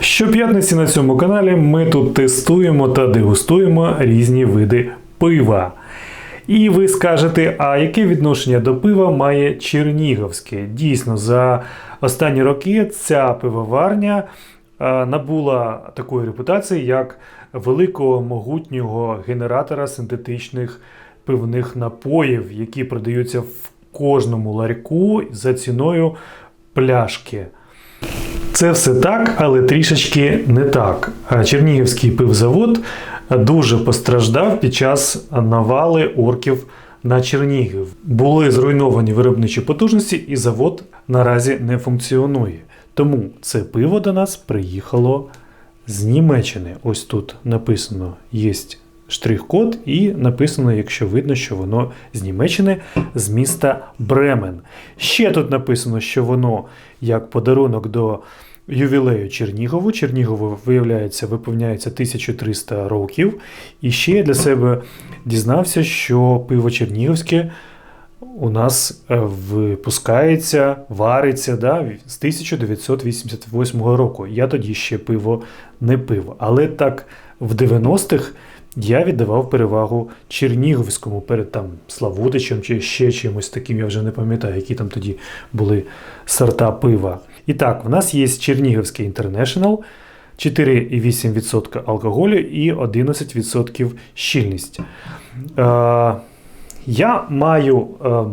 Щоп'ятниці на цьому каналі ми тут тестуємо та дегустуємо різні види пива. І ви скажете, а яке відношення до пива має Чернігівське? Дійсно, за останні роки ця пивоварня набула такої репутації, як великого могутнього генератора синтетичних пивних напоїв, які продаються в кожному ларьку за ціною пляшки. Це все так, але трішечки не так. Чернігівський пивзавод дуже постраждав під час навали орків на Чернігів. Були зруйновані виробничі потужності, і завод наразі не функціонує. Тому це пиво до нас приїхало з Німеччини. Ось тут написано є штрих-код, і написано, якщо видно, що воно з Німеччини, з міста Бремен. Ще тут написано, що воно як подарунок до ювілею Чернігову. Чернігову, виявляється, виповняється 1300 років. І ще я для себе дізнався, що пиво Чернігівське у нас е, випускається, вариться да, з 1988 року. Я тоді ще пиво не пив. Але так в 90-х я віддавав перевагу Чернігівському перед там Славутичем чи ще чимось таким, я вже не пам'ятаю, які там тоді були сорта пива. І так, в нас є Чернігівський Інтернешнл, 4,8% алкоголю і 11% щільність. Е, я маю е,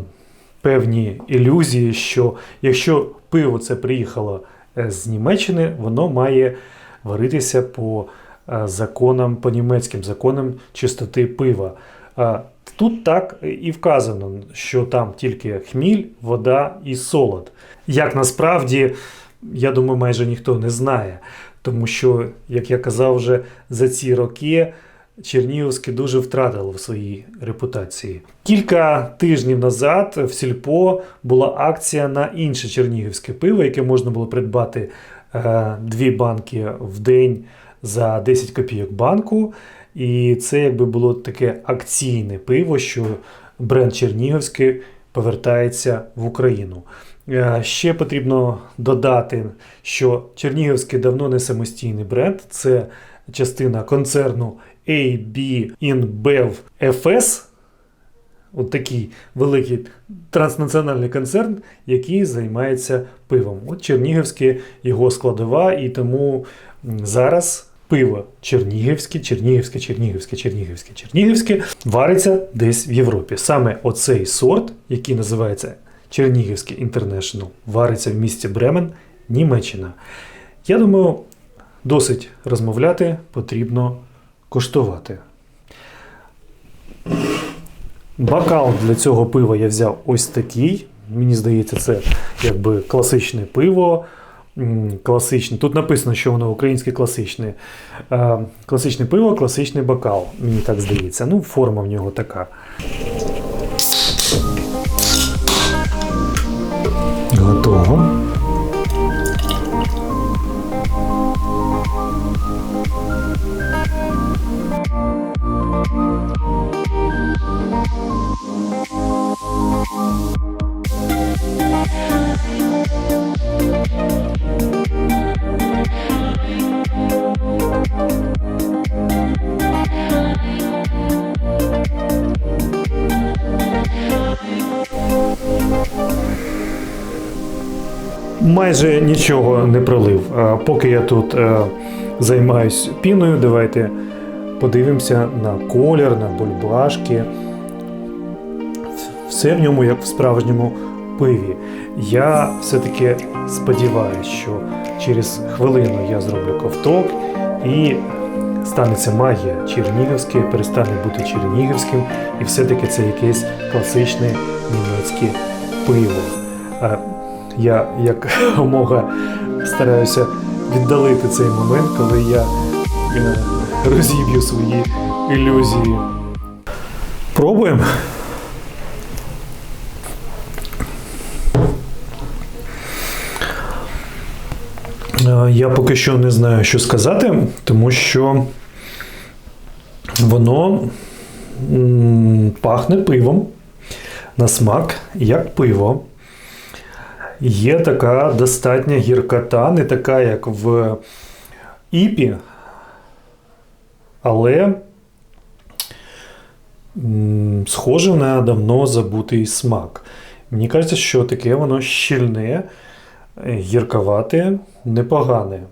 певні ілюзії, що якщо пиво це приїхало е, з Німеччини, воно має варитися по законам, по німецьким законам чистоти пива. Е, Тут так і вказано, що там тільки хміль, вода і солод. Як насправді, я думаю, майже ніхто не знає. Тому що, як я казав вже за ці роки, Чернігівське дуже втратило в своїй репутації. Кілька тижнів назад в Сільпо була акція на інше чернігівське пиво, яке можна було придбати е, дві банки в день за 10 копійок банку. І це якби було таке акційне пиво, що бренд Чернігівський повертається в Україну. Е, Ще потрібно додати, що Чернігівський давно не самостійний бренд, це частина концерну AB InBev FS. От такий великий транснаціональний концерн, який займається пивом. От Чернігівське його складова, і тому зараз пиво Чернігівське, Чернігівське, Чернігівське, Чернігівське, Чернігівське вариться десь в Європі. Саме оцей сорт, який називається Чернігівський Інтернешнл, вариться в місті Бремен, Німеччина. Я думаю, досить розмовляти, потрібно коштувати. Бокал для цього пива я взяв ось такий. Мені здається, це якби класичне пиво. Класичне. Тут написано, що воно українське класичне. Е, Класичне пиво, класичний бокал. Мені так здається. Ну, форма в нього така. Майже нічого не пролив. Поки я тут е, займаюсь піною, давайте подивимося на колір, на бульбашки. Все в ньому як в справжньому пиві. Я все-таки сподіваюся, що через хвилину я зроблю ковток і станеться магія. Чернігівське перестане бути чернігівським, і все-таки це якесь класичне німецьке пиво. Я якомога стараюся віддалити цей момент, коли я е, розіб'ю свої ілюзії. Пробуємо. Е, Я поки що не знаю, що сказати, тому що воно пахне пивом на смак, як пиво. Є така достатня гіркота, не така, як в іпі, але схоже на давно забутий смак. Мені кажеться, що таке воно щільне, е, гірковате, непогане.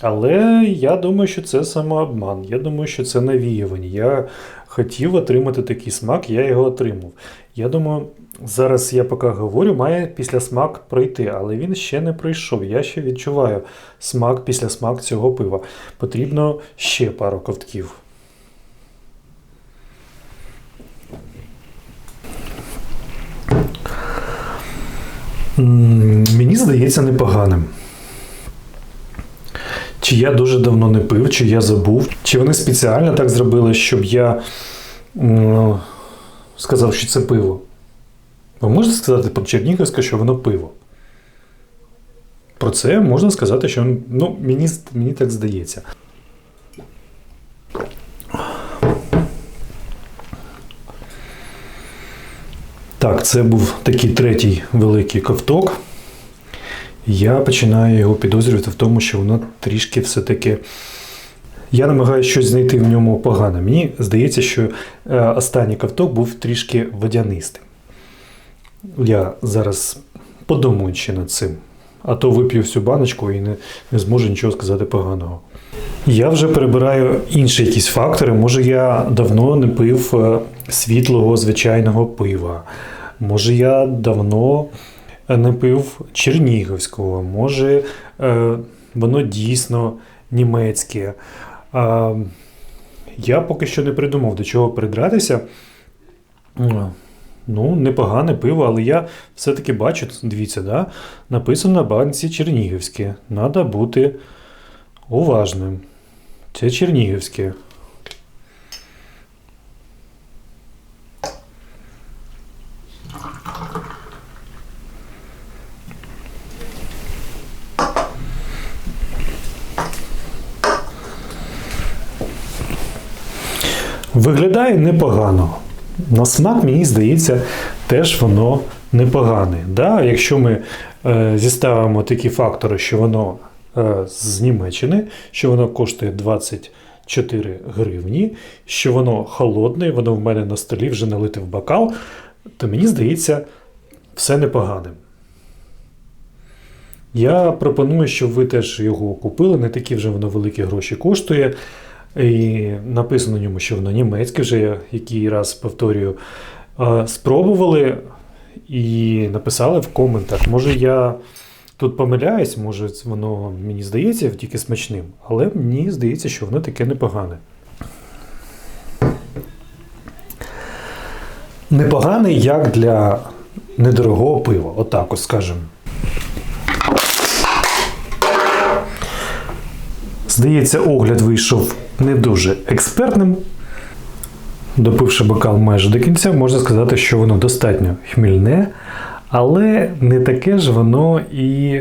Але я думаю, що це самообман. Я думаю, що це навіювання. Я хотів отримати такий смак, я його отримав. Я думаю, зараз я поки говорю, має після смак пройти, але він ще не пройшов. Я ще відчуваю смак після смак цього пива. Потрібно ще пару ковтків. Мені здається непоганим. Чи я дуже давно не пив, чи я забув, чи вони спеціально так зробили, щоб я м, сказав, що це пиво. Ви можете сказати про Чернігівське, що воно пиво? Про це можна сказати, що ну, мені, мені так здається. Так, це був такий третій великий ковток. Я починаю його підозрювати в тому, що воно трішки все-таки. Я намагаюся щось знайти в ньому погане. Мені здається, що е, останній ковток був трішки водянистим. Я зараз подумаю над цим. А то вип'ю всю баночку і не, не зможу нічого сказати поганого. Я вже перебираю інші якісь фактори. Може, я давно не пив е, світлого звичайного пива. Може, я давно не пив чернігівського. Може, е, воно дійсно німецьке. Я поки що не придумав, до чого придратися. Ну, непогане пиво, але я все-таки бачу, дивіться, да? написано на банці Чернігівське. Треба бути уважним. Це Чернігівське. Виглядає непогано. На смак, мені здається, теж воно непогане. Да? Якщо ми е, зіставимо такі фактори, що воно е, з Німеччини, що воно коштує 24 гривні, що воно холодне, воно в мене на столі вже налите в бокал, то мені здається, все непогане. Я пропоную, щоб ви теж його купили, не такі вже воно великі гроші коштує. І написано на ньому, що воно німецьке вже, я який раз повторюю. Спробували і написали в коментах. Може, я тут помиляюсь, може, воно мені здається тільки смачним, але мені здається, що воно таке непогане. Непоганий як для недорогого пива, отак ось скажемо. Здається, огляд вийшов не дуже експертним. Допивши бокал майже до кінця, можна сказати, що воно достатньо хмільне, але не таке ж воно і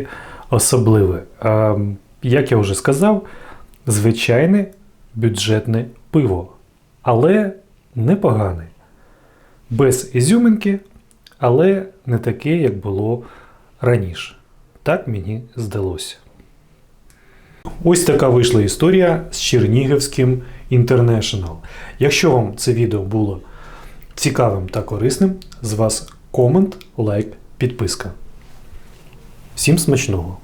особливе. А, Як я вже сказав, звичайне бюджетне пиво, але непогане. Без ізюминки, але не таке, як було раніше. Так мені здалося. Ось така вийшла історія з Чернігівським International. Якщо вам це відео було цікавим та корисним, з вас комент, лайк, підписка. Всім смачного!